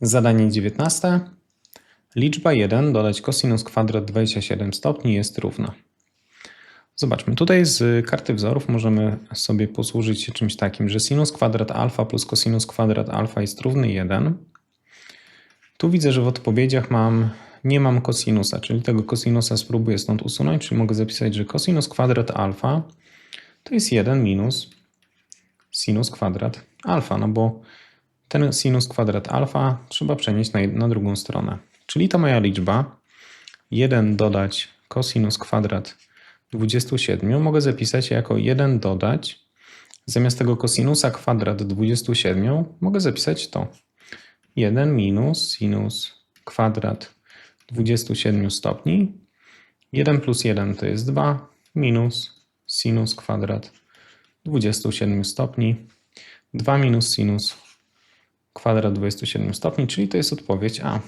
Zadanie 19. Liczba 1 dodać cosinus kwadrat 27 stopni jest równa. Zobaczmy, tutaj z karty wzorów możemy sobie posłużyć się czymś takim, że sinus kwadrat alfa plus cosinus kwadrat alfa jest równy 1. Tu widzę, że w odpowiedziach mam, nie mam cosinusa, czyli tego cosinusa spróbuję stąd usunąć, czyli mogę zapisać, że cosinus kwadrat alfa to jest 1 minus sinus kwadrat alfa, no bo ten sinus kwadrat alfa trzeba przenieść na, na drugą stronę. Czyli ta moja liczba. 1 dodać cosinus kwadrat 27 mogę zapisać jako 1 dodać. Zamiast tego cosinusa kwadrat 27 mogę zapisać to. 1 minus sinus kwadrat 27 stopni. 1 plus 1 to jest 2 minus sinus kwadrat 27 stopni. 2 minus sinus kwadrat 27 stopni, czyli to jest odpowiedź A.